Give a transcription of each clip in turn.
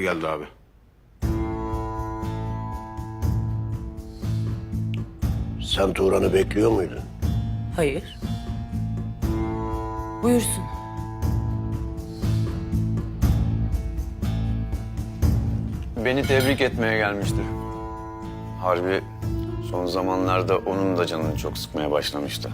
geldi abi. Sen Turan'ı bekliyor muydun? Hayır. Buyursun. Beni tebrik etmeye gelmiştir. Harbi son zamanlarda onun da canını çok sıkmaya başlamıştı.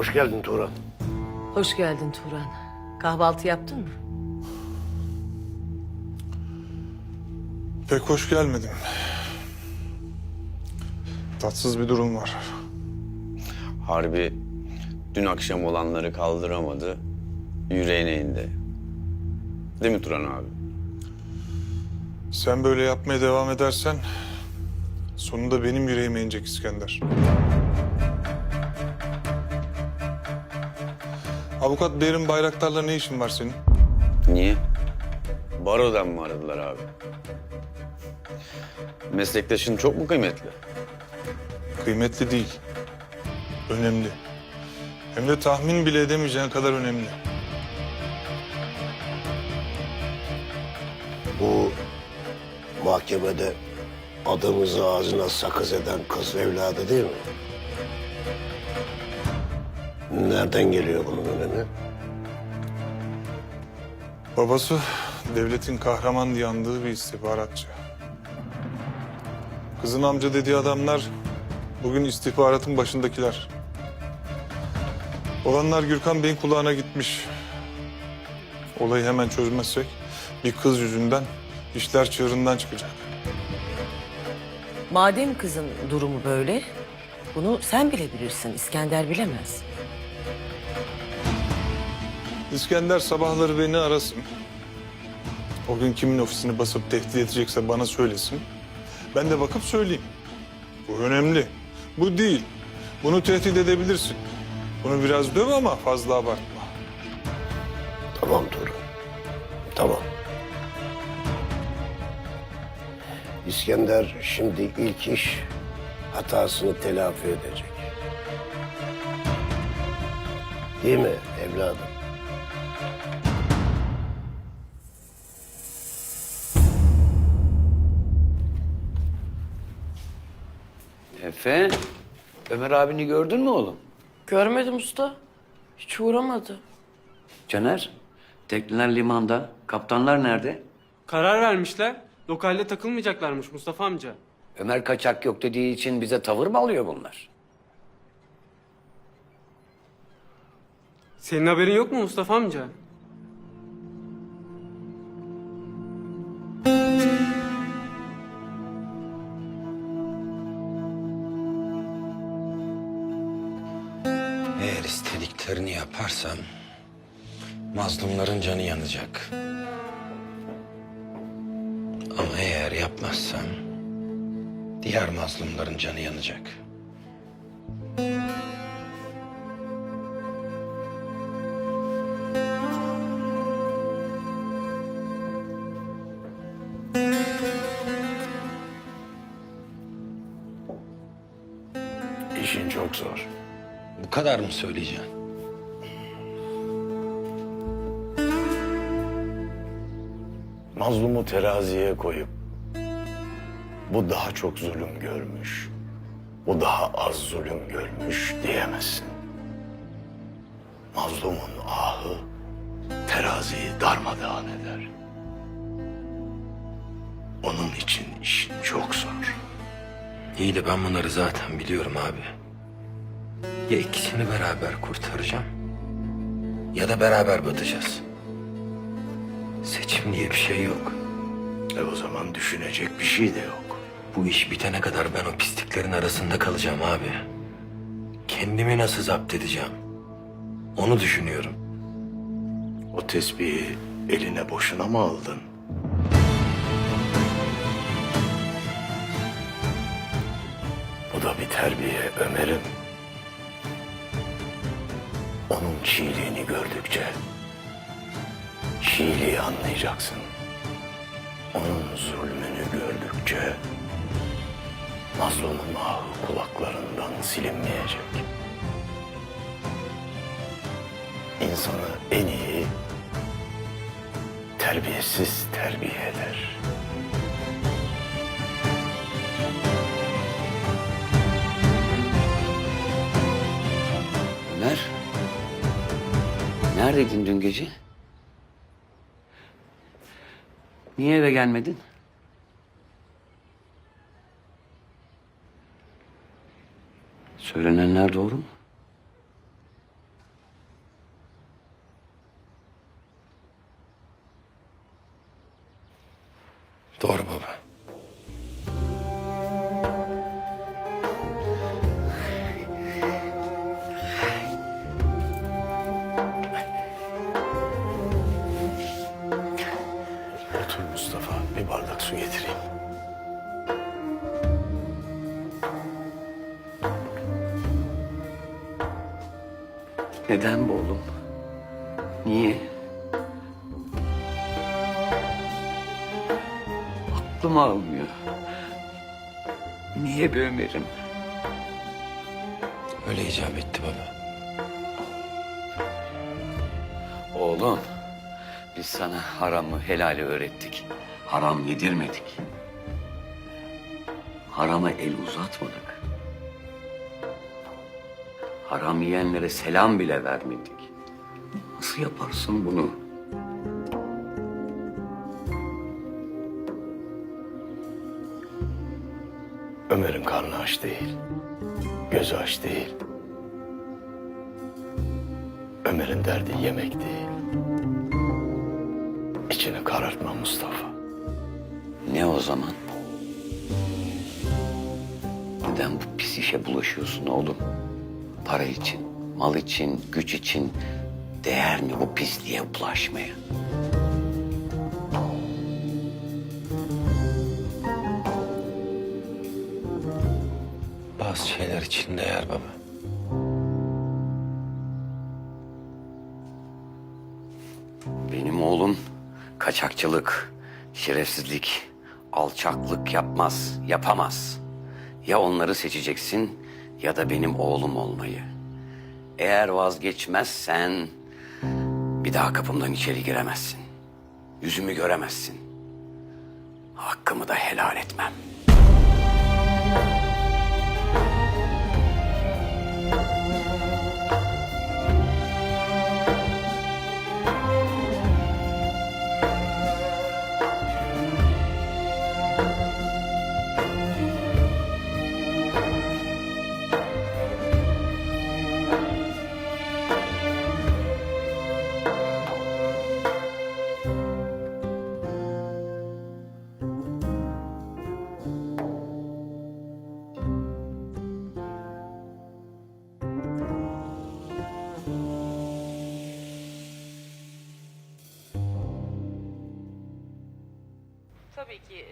Hoş geldin Turan. Hoş geldin Turan. Kahvaltı yaptın mı? Pek hoş gelmedim. Tatsız bir durum var. Harbi dün akşam olanları kaldıramadı, yüreğine indi. Değil mi Turan abi? Sen böyle yapmaya devam edersen sonunda benim yüreğime inecek İskender. Avukat Behrin Bayraktar'la ne işin var senin? Niye? Barodan mı aradılar abi? Meslektaşın çok mu kıymetli? Kıymetli değil. Önemli. Hem de tahmin bile edemeyeceğin kadar önemli. Bu mahkemede adımızı ağzına sakız eden kız evladı değil mi? Nereden geliyor bunun önemi? Babası devletin kahraman diye andığı bir istihbaratçı. Kızın amca dediği adamlar bugün istihbaratın başındakiler. Olanlar Gürkan Bey'in kulağına gitmiş. Olayı hemen çözmezsek bir kız yüzünden işler çığırından çıkacak. Madem kızın durumu böyle, bunu sen bilebilirsin. İskender bilemez. İskender sabahları beni arasın. O gün kimin ofisini basıp tehdit edecekse bana söylesin. Ben de bakıp söyleyeyim. Bu önemli. Bu değil. Bunu tehdit edebilirsin. Bunu biraz döv ama fazla abartma. Tamam Turan. Tamam. İskender şimdi ilk iş hatasını telafi edecek. Değil mi evladım? Efe, Ömer abini gördün mü oğlum? Görmedim usta. Hiç uğramadı. Caner, tekneler limanda. Kaptanlar nerede? Karar vermişler. Lokalde takılmayacaklarmış Mustafa amca. Ömer kaçak yok dediği için bize tavır mı alıyor bunlar? Senin haberin yok mu Mustafa amca? Eğer istediklerini yaparsam mazlumların canı yanacak. Ama eğer yapmazsam diğer mazlumların canı yanacak. İşin çok zor. Bu kadar mı söyleyeceksin? mazlumu teraziye koyup bu daha çok zulüm görmüş, bu daha az zulüm görmüş diyemezsin. Mazlumun ahı teraziyi darmadağın eder. Onun için işin çok zor. İyi de ben bunları zaten biliyorum abi. Ya ikisini beraber kurtaracağım ya da beraber batacağız. Seçim diye bir şey yok. E o zaman düşünecek bir şey de yok. Bu iş bitene kadar ben o pisliklerin arasında kalacağım abi. Kendimi nasıl zapt edeceğim? Onu düşünüyorum. O tesbihi eline boşuna mı aldın? Bu da bir terbiye Ömer'im. Onun çiğliğini gördükçe çiğliği anlayacaksın. Onun zulmünü gördükçe Mazlumun ahı kulaklarından silinmeyecek. İnsanı en iyi terbiyesiz terbiye eder. Neredeydin dün gece? Niye eve gelmedin? Söylenenler doğru mu? Doğru baba. Bardak su getireyim. Neden bu oğlum? Niye? Aklım almıyor. Niye be Ömer'im? Öyle icap etti baba. Oğlum, biz sana haramı helali öğrettik. Haram yedirmedik. Harama el uzatmadık. Haram yiyenlere selam bile vermedik. Nasıl yaparsın bunu? Ömer'in karnı aç değil. Gözü aç değil. Ömer'in derdi yemek değil. İçini karartma Mustafa. Ne o zaman? Neden bu pis işe bulaşıyorsun oğlum? Para için, mal için, güç için değer mi bu pisliğe bulaşmaya? Bazı şeyler için değer baba. Benim oğlum kaçakçılık, şerefsizlik, alçaklık yapmaz, yapamaz. Ya onları seçeceksin ya da benim oğlum olmayı. Eğer vazgeçmezsen bir daha kapımdan içeri giremezsin. Yüzümü göremezsin. Hakkımı da helal etmem. Tabii ki